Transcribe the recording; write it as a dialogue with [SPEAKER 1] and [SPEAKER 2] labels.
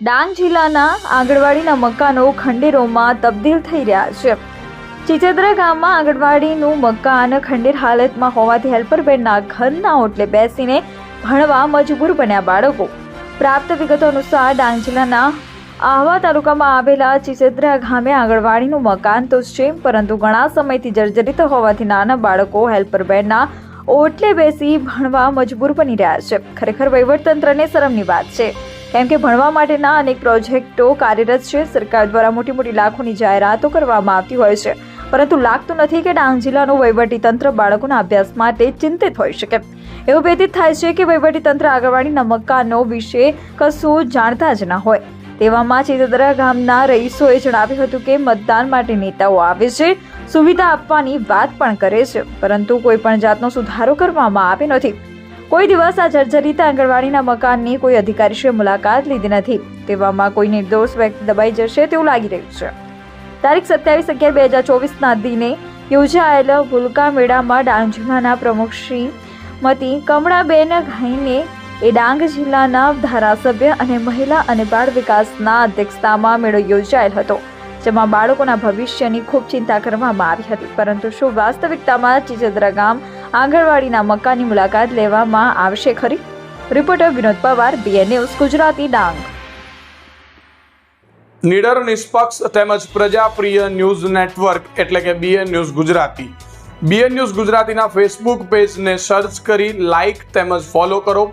[SPEAKER 1] ડાંગ જિલ્લાના આંગણવાડીના મકાનો ખંડેરોમાં તબદીલ થઈ રહ્યા છે. ચિચેદ્રા ગામમાં આંગણવાડીનું મકાન ખંડેર હાલતમાં હોવાથી હેલ્પરબેનના ઘરના ઓટલે બેસીને ભણવા મજબૂર બન્યા બાળકો. પ્રાપ્ત વિગતો અનુસાર ડાંગ જિલ્લાના આહવા તાલુકામાં આવેલા ચિચેદ્રા ગામે આંગણવાડીનું મકાન તો છે, પરંતુ ઘણા સમયથી જર્જરિત હોવાથી નાના બાળકો હેલ્પરબેનના ઓટલે બેસી ભણવા મજબૂર બની રહ્યા છે. ખરેખર વહીવટતંત્રને શરમની વાત છે. કેમ કે ભણવા માટેના અનેક પ્રોજેક્ટો કાર્યરત છે. સરકાર દ્વારા મોટી મોટી લાખોની જાહેરાતો કરવામાં આવતી હોય છે. પરંતુ લાગતું નથી કે ડાંગ જિલ્લાનું તંત્ર બાળકોના અભ્યાસ માટે ચિંતિત હોઈ શકે. એવું વ્યતીત થાય છે કે તંત્ર આંગણવાડીના મકાનો વિશે કશું જાણતા જ ના હોય. તેવામાં ચિત્તદરા ગામના રહીશોએ જણાવ્યું હતું કે મતદાન માટે નેતાઓ આવે છે, સુવિધા આપવાની વાત પણ કરે છે. પરંતુ કોઈ પણ જાતનો સુધારો કરવામાં આવે નથી. કોઈ દિવસ આ જર્જરિત આંગણવાડીના મકાનની કોઈ અધિકારીશ્રીએ મુલાકાત લીધી નથી. તેવામાં કોઈ નિર્દોષ વ્યક્તિ દબાઈ જશે તેવું લાગી રહ્યું છે. તારીખ સત્યાવીસ અગિયાર બે હજાર ચોવીસના દિને યોજાયેલ ભૂલકા મેળામાં ડાંગ જિલ્લાના પ્રમુખ શ્રી મતી કમળાબેન ઘાઈને એ ડાંગ જિલ્લાના ધારાસભ્ય અને મહિલા અને બાળ વિકાસના અધ્યક્ષતામાં મેળો યોજાયેલ હતો, જેમાં બાળકોના ભવિષ્યની ખૂબ ચિંતા કરવામાં આવી હતી. પરંતુ શું વાસ્તવિકતામાં ચિચદ્રા ગામ આંગણવાડીના મકાનની મુલાકાત લેવામાં આવશે ખરી? Reporter Vinod Pawar BN news Gujarati Dang.
[SPEAKER 2] નિડર, નિષ્પક્ષ તેમજ પ્રજાપ્રિય ન્યૂઝ નેટવર્ક એટલે કે BN news Gujarati. BN news ગુજરાતીના ફેસબુક પેજને સર્ચ કરી લાઇક તેમજ ફોલો કરો.